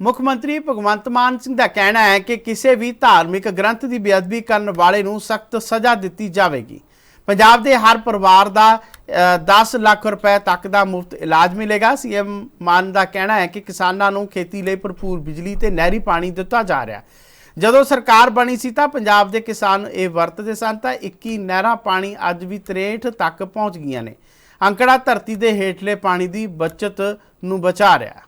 ਮੁੱਖ ਮੰਤਰੀ ਭਗਵੰਤ ਮਾਨ ਸਿੰਘ ਦਾ ਕਹਿਣਾ ਹੈ ਕਿ ਕਿਸੇ ਵੀ ਧਾਰਮਿਕ ਗ੍ਰੰਥ ਦੀ ਬੇਅਦਬੀ ਕਰਨ ਵਾਲੇ ਨੂੰ ਸਖਤ ਸਜ਼ਾ ਦਿੱਤੀ ਜਾਵੇਗੀ। ਪੰਜਾਬ ਦੇ ਹਰ ਪਰਿਵਾਰ ਦਾ ਅ, 10 ਲੱਖ ਰੁਪਏ ਤੱਕ ਦਾ ਮੁਫਤ ਇਲਾਜ ਮਿਲੇਗਾ। ਸੀਐਮ ਮਾਨ ਦਾ ਕਹਿਣਾ ਹੈ ਕਿ ਕਿਸਾਨਾਂ ਨੂੰ ਖੇਤੀ ਲਈ ਭਰਪੂਰ ਬਿਜਲੀ ਤੇ ਨਹਿਰੀ ਪਾਣੀ ਦਿੱਤਾ ਜਾ ਰਿਹਾ ਜਦੋਂ ਸਰਕਾਰ ਬਣੀ ਸੀ ਤਾਂ ਪੰਜਾਬ ਦੇ ਕਿਸਾਨ ਇਹ ਵਰਤਦੇ ਸਨ ਤਾਂ 21 ਨਹਿਰਾਂ ਪਾਣੀ ਅੱਜ ਵੀ 63 ਤੱਕ ਪਹੁੰਚ ਗਈਆਂ ਨੇ। ਅੰਕੜਾ ਧਰਤੀ ਦੇ ਹੇਠਲੇ ਪਾਣੀ ਦੀ ਬਚਤ ਨੂੰ ਬਚਾ ਰਿਹਾ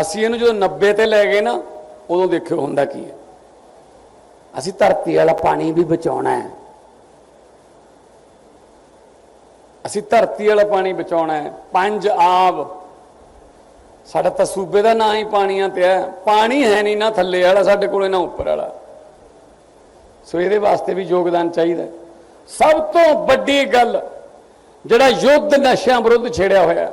ਅਸੀਂ ਇਹਨੂੰ ਜਦੋਂ 90 ਤੇ ਲੈ ਗਏ ਨਾ, ਉਦੋਂ ਦੇਖਿਓ ਹੁੰਦਾ ਕੀ ਹੈ। ਅਸੀਂ ਧਰਤੀ ਵਾਲਾ ਪਾਣੀ ਵੀ ਬਚਾਉਣਾ ਹੈ। ਅਸੀਂ ਧਰਤੀ ਵਾਲਾ ਪਾਣੀ ਬਚਾਉਣਾ ਹੈ। ਪੰਜ ਆਬ। ਸਾਡਾ ਤਾਂ ਸੂਬੇ ਦਾ ਨਾਂ ਹੀ ਪਾਣੀਆਂ ਤੇ ਹੈ। ਪਾਣੀ ਹੈ ਨਹੀਂ ਨਾ ਥੱਲੇ ਵਾਲਾ, ਸਾਡੇ ਕੋਲੇ ਨਾ ਉੱਪਰ ਵਾਲਾ। ਸੋ ਇਹਦੇ ਵਾਸਤੇ ਵੀ ਯੋਗਦਾਨ ਚਾਹੀਦਾ ਸਭ ਤੋਂ ਵੱਡੀ ਗੱਲ, ਜਿਹੜਾ ਯੁੱਧ ਨਸ਼ਿਆਂ ਵਿਰੁੱਧ ਛੇੜਿਆ ਹੋਇਆ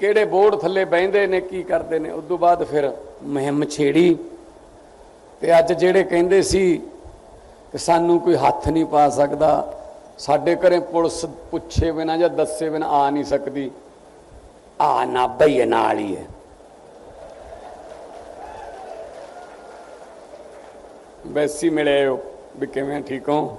ਕਿਹੜੇ ਬੋਰਡ ਥੱਲੇ ਬਹਿੰਦੇ ਨੇ, ਕੀ ਕਰਦੇ ਨੇ। ਉਸ ਤੋਂ ਬਾਅਦ ਫਿਰ ਮੁਹਿੰਮ ਛੇੜੀ ਤੇ ਅੱਜ ਜਿਹੜੇ ਕਹਿੰਦੇ ਸੀ ਕਿ ਸਾਨੂੰ ਕੋਈ ਹੱਥ ਨਹੀਂ ਪਾ ਸਕਦਾ, ਸਾਡੇ ਘਰੇ ਪੁਲਿਸ ਪੁੱਛੇ ਬਿਨਾ ਜਾਂ ਦੱਸੇ ਬਿਨਾ ਆ ਨਹੀਂ ਸਕਦੀ। ਆ ਨਾ ਬਈ ਨਾਲ ਹੀ ਹੈ। ਵੈਸੀ ਮਿਲੇ ਹੋ। ਵੀ ਕਿਵੇਂ ਠੀਕ ਹੋ?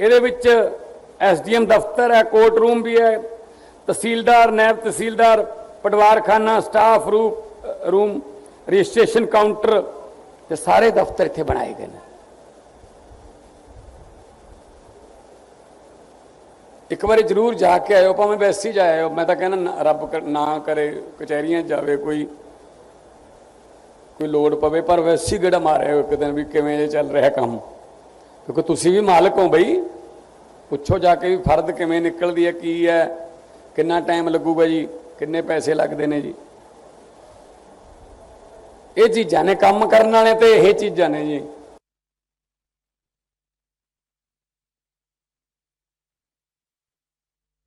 ਇਹਦੇ ਵਿੱਚ ਐਸਡੀਐਮ ਦਫ਼ਤਰ ਹੈ ਕੋਰਟ ਰੂਮ ਵੀ ਹੈ, ਤਹਿਸੀਲਦਾਰ ਨਾਇਬ tehsildar, ਪਟਵਾਰਖਾਨਾ staff room room registration counter ਤੇ ਸਾਰੇ ਦਫ਼ਤਰ ਇੱਥੇ ਬਣਾਏ ਗਏ ਨੇ। ਇੱਕ ਵਾਰੀ ਜ਼ਰੂਰ ਜਾ ਕੇ ਆਇਓ, ਭਾਵੇਂ ਵੈਸੇ ਹੀ ਜਾਇਓ ਮੈਂ ਤਾਂ ਕਹਿੰਦਾ ਨਾ- ਰੱਬ ਨਾ ਕਰੇ, ਕਚਹਿਰੀਆਂ ਜਾਵੇ ਕੋਈ ਕੋਈ ਲੋੜ ਪਵੇ, ਪਰ ਵੈਸੇ ਹੀ ਮਾਰਿਆ ਮਾਰਿਓ ਇੱਕ ਦਿਨ ਵੀ ਕਿਵੇਂ ਇਹ ਚੱਲ ਰਿਹਾ ਕੰਮ। ਕਿਉਂਕਿ ਤੁਸੀਂ ਵੀ ਮਾਲਕ ਹੋ ਬਈ। ਪੁੱਛੋ ਜਾ ਕੇ ਵੀ ਫਰਦ ਕਿਵੇਂ ਨਿਕਲਦੀ ਹੈ, ਕੀ ਹੈ, ਕਿੰਨਾ ਟਾਈਮ ਲੱਗੂਗਾ ਜੀ, ਕਿੰਨੇ ਪੈਸੇ ਲੱਗਦੇ ਨੇ ਜੀ। ਇਹ ਚੀਜ਼ਾਂ ਨੇ, ਕੰਮ ਕਰਨ ਵਾਲੇ ਤੇ ਇਹ ਚੀਜ਼ਾਂ ਨੇ ਜੀ।